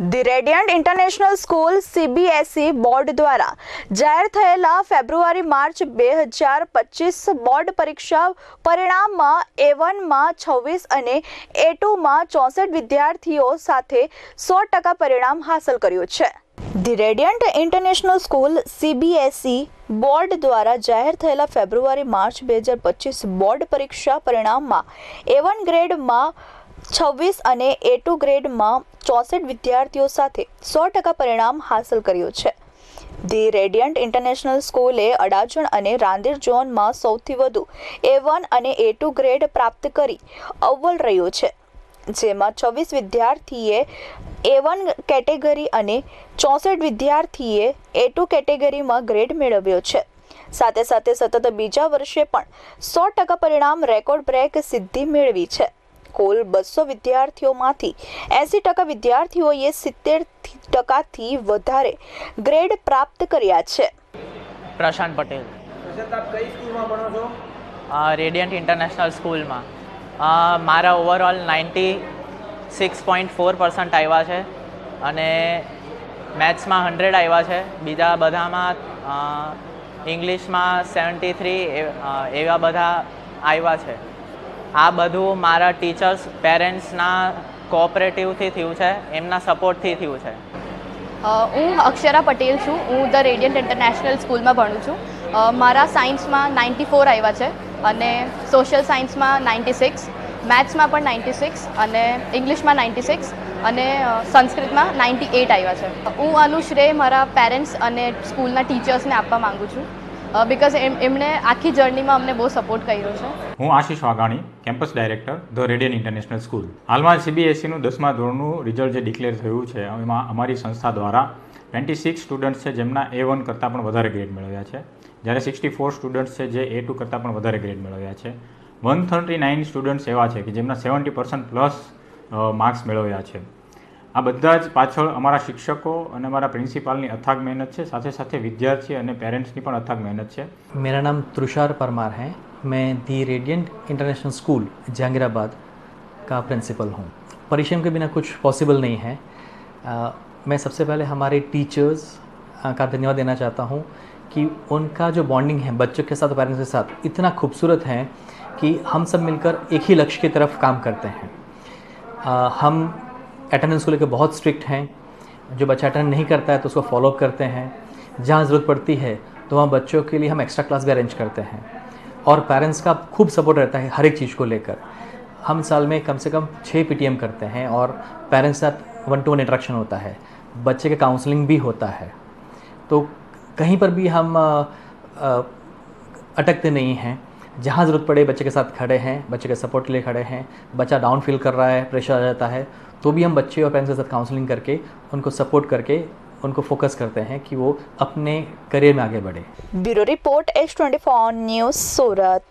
The radiant international school CBSE board દ્વારા જાહેર થયેલા ફેબ્રુઆરી માર્ચ બે હજાર પચીસ બોર્ડ પરીક્ષા પરિણામમાં એ વનમાં છવ્વીસ અને એ ટુમાં ચોસઠ વિદ્યાર્થીઓ સાથે સો ટકા પરિણામ હાંસલ કર્યું છે. The radiant international school CBSE board દ્વારા જાહેર થયેલા ફેબ્રુઆરી માર્ચ બે હજાર પચીસ બોર્ડ પરીક્ષા પરિણામમાં એ વન ગ્રેડમાં છવ્વીસ અને એ ટુ ગ્રેડમાં ચોસઠ વિદ્યાર્થીઓ સાથે સો ટકા પરિણામ હાંસલ કર્યું છે. ધી રેડિયન્ટ ઇન્ટરનેશનલ સ્કૂલે અડાજણ અને રાંદેર ઝોનમાં સૌથી વધુ એ વન અને એ ટુ ગ્રેડ પ્રાપ્ત કરી અવ્વલ રહ્યું છે. જેમાં છવ્વીસ વિદ્યાર્થીએ એ વન કેટેગરી અને ચોસઠ વિદ્યાર્થીએ એ ટુ કેટેગરીમાં ગ્રેડ મેળવ્યો છે. સાથે સાથે સતત બીજા વર્ષે પણ સો ટકા પરિણામ રેકોર્ડ બ્રેક સિદ્ધિ મેળવી છે. કુલ બસો વિદ્યાર્થીઓમાંથી એંસી ટકા વિદ્યાર્થીઓએ સિત્તેર ટકાથી વધારે ગ્રેડ પ્રાપ્ત કર્યા છે. પ્રશાંત પટેલ. આપ કઈ સ્કૂલમાં ભણો છો? રેડિયન્ટ ઇન્ટરનેશનલ સ્કૂલમાં મારા overall ninety six point four percent આવ્યા છે અને મેથ્સમાં હંડ્રેડ આવ્યા છે. બીજા બધામાં ઇંગ્લિશમાં સેવન્ટી થ્રી એવા બધા આવ્યા છે. આ બધું મારા ટીચર્સ પેરેન્ટ્સના કોઓપરેટિવથી થયું છે, એમના સપોર્ટથી થયું છે. હું અક્ષરા પટેલ છું. હું ધ રેડિયન્ટ ઇન્ટરનેશનલ સ્કૂલમાં ભણું છું. મારા સાયન્સમાં નાઇન્ટી ફોર આવ્યા છે અને સોશિયલ સાયન્સમાં નાઇન્ટી સિક્સ મેથ્સમાં પણ નાઇન્ટી સિક્સ અને ઇંગ્લિશમાં નાઇન્ટી સિક્સ અને સંસ્કૃતમાં નાઇન્ટી એટ આવ્યા છે. હું આનું શ્રેય મારા પેરેન્ટ્સ અને સ્કૂલના ટીચર્સને આપવા માગું છું. બિકોઝ એમ, એમણે આખી જર્નીમાં અમને બહુ સપોર્ટ કર્યો છે. હું Ashish Vaghani campus director the radiant international school હાલમાં સીબીએસઈનું દસમા ધોરણનું રિઝલ્ટ જે ડિક્લેર થયું છે, એમાં અમારી સંસ્થા દ્વારા ટ્વેન્ટી સિક્સ સ્ટુડન્ટ્સ છે જેમના એ વન કરતાં પણ વધારે ગ્રેડ મેળવ્યા છે. જ્યારે સિક્સટી ફોર સ્ટુડન્ટ્સ છે જે એ ટુ કરતાં પણ વધારે ગ્રેડ મેળવ્યા છે. વન થર્ટી નાઇન સ્ટુડન્ટ્સ એવા છે કે જેમના સેવન્ટી પર્સન્ટ પ્લસ માર્ક્સ મેળવ્યા છે. આ બધા જ પાછળ અમારા શિક્ષકો અને અમારા પ્રિન્સિપાલની અથાગ મહેનત છે સાથે સાથે વિદ્યાર્થી અને પેરેન્ટ્સની પણ અથાગ મહેનત છે मेरा नाम तुषार परमार है मैं the radiant international school Jahangirabad का प्रिंसिपल हूँ परिश्रम के बिना कुछ पॉसिबल नहीं है अ, मैं सबसे पहले हमारे टीचर्स अ, का धन्यवाद देना चाहता हूँ कि उनका जो बॉन्डिंग है बच्चों के साथ पेरेंट्स के साथ इतना खूबसूरत है कि हम सब मिलकर एक ही लक्ष्य की तरफ काम करते हैं अ, हम अटेंडेंस को लेकर बहुत स्ट्रिक्ट हैं। जो बच्चा अटेंड नहीं करता है तो उसको फॉलोअप करते हैं। जहाँ ज़रूरत पड़ती है तो वहाँ बच्चों के लिए हम एक्स्ट्रा क्लास भी अरेंज करते हैं। और पेरेंट्स का खूब सपोर्ट रहता है हर एक चीज़ को लेकर। हम साल में कम से कम छः पी करते हैं और पेरेंट्स के साथ वन टू वन इंटरेक्शन होता है। बच्चे का काउंसलिंग भी होता है। तो कहीं पर भी हम अटकते नहीं हैं। जहाँ ज़रूरत पड़े, बच्चे के साथ खड़े हैं, बच्चे के सपोर्ट के लिए खड़े हैं, बच्चा डाउन फील कर रहा है प्रेशर आ जाता है तो भी हम बच्चे और पेरेंट्स के साथ काउंसलिंग करके, उनको सपोर्ट करके, उनको फोकस करते हैं कि वो अपने करियर में आगे बढ़े। Bureau report H twenty news Surat.